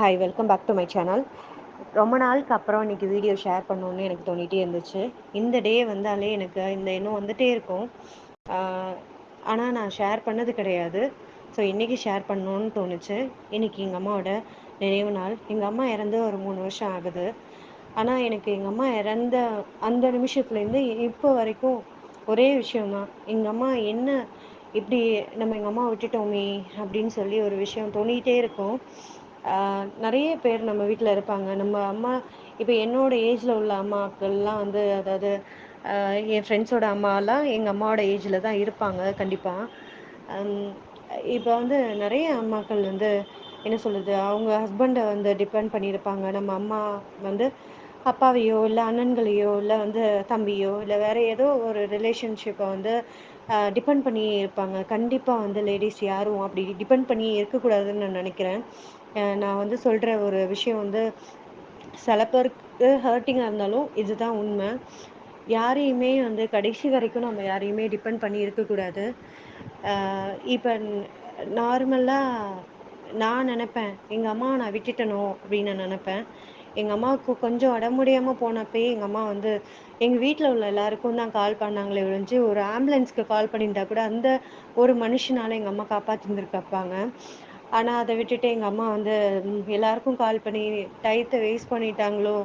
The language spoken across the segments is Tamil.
Hi welcome back to my channel ரொம்ப நாளுக்கு அப்புறம் இன்னைக்கு வீடியோ ஷேர் பண்ணணுன்னு எனக்கு தோணிகிட்டே இருந்துச்சு. இந்த டே வந்தாலே எனக்கு இந்த எண்ணம் வந்துகிட்டே இருக்கும். ஆனால் நான் ஷேர் பண்ணது கிடையாது. ஸோ இன்றைக்கி ஷேர் பண்ணணுன்னு தோணுச்சு. இன்றைக்கி எங்கள் அம்மாவோட நினைவு நாள். எங்கள் அம்மா இறந்து ஒரு மூணு வருஷம் ஆகுது. ஆனால் எனக்கு எங்கள் அம்மா இறந்த அந்த நிமிஷத்துலேருந்து இப்போ வரைக்கும் ஒரே விஷயம்தான். எங்கள் அம்மா என்ன இப்படி நம்ம எங்கள் அம்மா விட்டுட்டோமே அப்படின்னு சொல்லி ஒரு விஷயம் தோணிகிட்டே இருக்கும். நிறைய பேர் நம்ம வீட்டில் இருப்பாங்க. நம்ம அம்மா இப்போ என்னோட ஏஜில் உள்ள அம்மாக்கள்லாம் வந்து அதாவது என் ஃப்ரெண்ட்ஸோட அம்மாலாம் எங்கள் அம்மாவோட ஏஜில் தான் இருப்பாங்க கண்டிப்பாக இப்போ வந்து நிறைய அம்மாக்கள் வந்து என்ன சொல்கிறது அவங்க ஹஸ்பண்டை வந்து டிபெண்ட் பண்ணியிருப்பாங்க. நம்ம அம்மா வந்து அப்பாவையோ இல்லை அண்ணன்களையோ இல்லை வந்து தம்பியோ இல்லை வேறு ஏதோ ஒரு ரிலேஷன்ஷிப்பை வந்து டிபெண்ட் பண்ணி இருப்பாங்க கண்டிப்பாக வந்து லேடிஸ் யாரும் அப்படி டிபெண்ட் பண்ணி இருக்கக்கூடாதுன்னு நான் நினைக்கிறேன். நான் வந்து சொல்கிற ஒரு விஷயம் வந்து சில பேருக்கு ஹர்ட்டிங்காக இருந்தாலும் இதுதான் உண்மை. யாரையுமே வந்து கடைசி வரைக்கும் நம்ம யாரையுமே டிபெண்ட் பண்ணி இருக்கக்கூடாது. இப்போ நார்மலாக நான் நினப்பேன் எங்கள் அம்மாவை நான் விட்டுட்டனோ அப்படின்னு நான் நினப்பேன். எங்கள் அம்மாவுக்கு கொஞ்சம் உடம்பு முடியாமல் போனப்பயே எங்கள் அம்மா வந்து எங்கள் வீட்டில் உள்ள எல்லாருக்கும் தான் கால் பண்ணாங்களே ஒழிஞ்சு ஒரு ஆம்புலன்ஸ்க்கு கால் பண்ணியிருந்தா கூட அந்த ஒரு மனுஷனால் எங்கள் அம்மா காப்பாற்றிருந்துருக்கப்பாங்க ஆனால் அதை விட்டுட்டு எங்கள் அம்மா வந்து எல்லாருக்கும் கால் பண்ணி டயத்தை வேஸ்ட் பண்ணிட்டாங்களோ?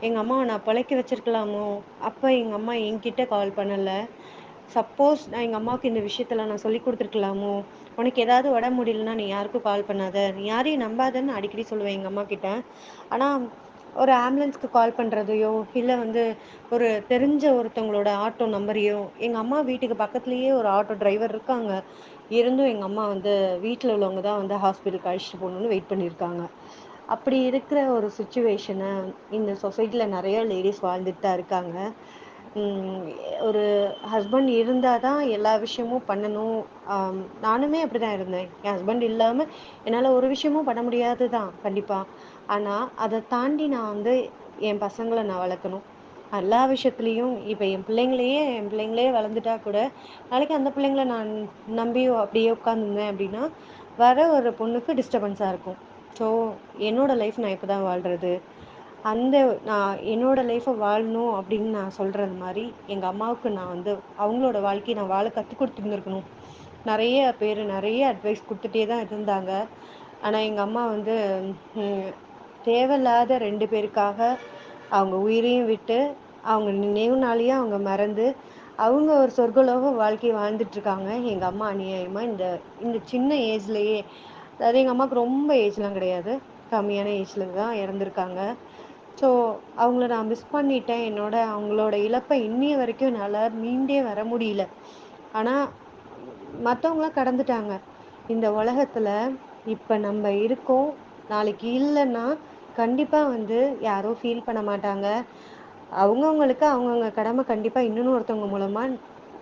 எங்கள் அம்மாவை நான் பிழைக்க வச்சிருக்கலாமோ? அப்போ எங்கள் அம்மா என்கிட்ட கால் பண்ணலை. சப்போஸ் நான் எங்கள் அம்மாவுக்கு இந்த விஷயத்தில் நான் சொல்லி கொடுத்துருக்கலாமோ? உனக்கு ஏதாவது உடம்பு முடியலன்னா நீ யாருக்கும் கால் பண்ணாத. நீ யாரையும் நம்பாதன்னு அடிக்கடி சொல்லுவேன் எங்கள் அம்மா கிட்ட. ஆனால் ஒரு ஆம்புலன்ஸ்க்கு கால் பண்ணுறதையோ இல்லை வந்து ஒரு தெரிஞ்ச ஒருத்தவங்களோட ஆட்டோ நம்பரையோ எங்கள் அம்மா வீட்டுக்கு பக்கத்துலேயே ஒரு ஆட்டோ டிரைவர் இருக்காங்க. இருந்தும் எங்கள் அம்மா வந்து வீட்டில் உள்ளவங்க தான் வந்து ஹாஸ்பிட்டலுக்கு அழைச்சிட்டு போகணுன்னு வெயிட் பண்ணியிருக்காங்க அப்படி இருக்கிற ஒரு சுச்சுவேஷனை இந்த சொசைட்டியில் நிறைய லேடிஸ் வாழ்ந்துட்டு தான் இருக்காங்க. ஒரு ஹஸ்பண்ட் இருந்தால் தான் எல்லா விஷயமும் பண்ணணும். நானுமே அப்படி தான் இருந்தேன். என் ஹஸ்பண்ட் இல்லாமல் என்னால் ஒரு விஷயமும் பண்ண முடியாது தான் கண்டிப்பாக ஆனால் அதை தாண்டி நான் வந்து என் பசங்களை நான் வளர்க்கணும். எல்லா விஷயத்துலேயும் இப்போ என் பிள்ளைங்களையே என் பிள்ளைங்களே வளர்ந்துட்டா கூட நாளைக்கு அந்த பிள்ளைங்கள நான் நம்பி அப்படியே உட்காந்துருந்தேன் அப்படின்னா வர ஒரு பொண்ணுக்கு டிஸ்டர்பன்ஸாக இருக்கும். ஸோ என்னோடய லைஃப் நான் இப்போ தான் வாழ்கிறது அந்த நான் என்னோடய லைஃப்பை வாழணும் அப்படின்னு நான் சொல்கிறது மாதிரி எங்கள் அம்மாவுக்கு நான் வந்து அவங்களோட வாழ்க்கையை நான் வாழ கற்றுக் கொடுத்துருந்துருக்கணும். நிறைய பேர் நிறைய அட்வைஸ் கொடுத்துட்டே தான் இருந்தாங்க. ஆனால் எங்கள் அம்மா வந்து தேவையில்லாத ரெண்டு பேருக்காக அவங்க உயிரையும் விட்டு அவங்க நினைவு நாளையும் அவங்க மறந்து அவங்க ஒரு சொர்க்கலோக வாழ்க்கையை வாழ்ந்துட்டுருக்காங்க எங்கள் அம்மா அநியாயமாக இந்த இந்த சின்ன ஏஜ்லேயே அதாவது எங்கள் அம்மாவுக்கு ரொம்ப ஏஜ்லாம் கிடையாது. கம்மியான ஏஜில் தான் இறந்துருக்காங்க. ஸோ அவங்கள நான் மிஸ் பண்ணிட்டேன். என்னோட அவங்களோட இழப்பை இன்னிய வரைக்கும் என்னால் மீண்டே வர முடியல. ஆனால் மற்றவங்களாம் கடந்துட்டாங்க. இந்த உலகத்தில் இப்போ நம்ம இருக்கோம். நாளைக்கு இல்லைன்னா கண்டிப்பாக வந்து யாரும் ஃபீல் பண்ண மாட்டாங்க. அவங்கவுங்களுக்கு அவங்கவுங்க கடமை கண்டிப்பாக இன்னொன்று ஒருத்தவங்க மூலமாக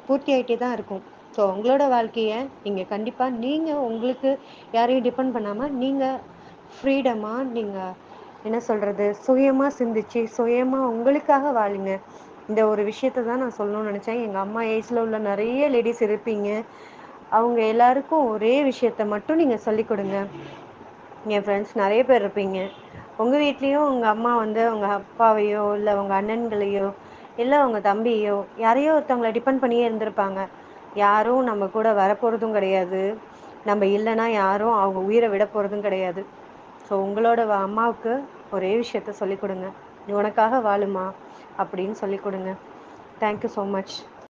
பூர்த்தி ஆகிட்டே தான் இருக்கும். ஸோ உங்களோட வாழ்க்கையை நீங்கள் கண்டிப்பாக நீங்கள் உங்களுக்கு யாரையும் டிபெண்ட் பண்ணாமல் நீங்கள் ஃப்ரீடமாக நீங்கள் என்ன சொல்கிறது சுயமாக சிந்திச்சு சுயமாக உங்களுக்காக வாழுங்க. இந்த ஒரு விஷயத்த தான் நான் சொல்லணும்னு நினச்சேன். எங்கள் அம்மா ஏஜில் உள்ள நிறைய லேடிஸ் இருப்பீங்க. அவங்க எல்லாருக்கும் ஒரே விஷயத்த மட்டும் நீங்கள் சொல்லிக் கொடுங்க. என் ஃப்ரெண்ட்ஸ் நிறைய பேர் இருப்பீங்க. உங்கள் வீட்லேயும் உங்கள் அம்மா வந்து உங்கள் அப்பாவையோ இல்லை உங்கள் அண்ணன்களையோ இல்லை உங்கள் தம்பியோ யாரையோ ஒருத்தவங்களை டிபெண்ட் பண்ணியே இருந்திருப்பாங்க. யாரும் நம்ம கூட வரப்போகிறதும் கிடையாது. நம்ம இல்லைன்னா யாரும் அவங்க உயிரை விட போகிறதும் கிடையாது. ஸோ உங்களோட அம்மாவுக்கு ஒரே விஷயத்த சொல்லிக் கொடுங்க. நீ உனக்காக வாழுமா? அப்படின்னு சொல்லிக் கொடுங்க. Thank you so much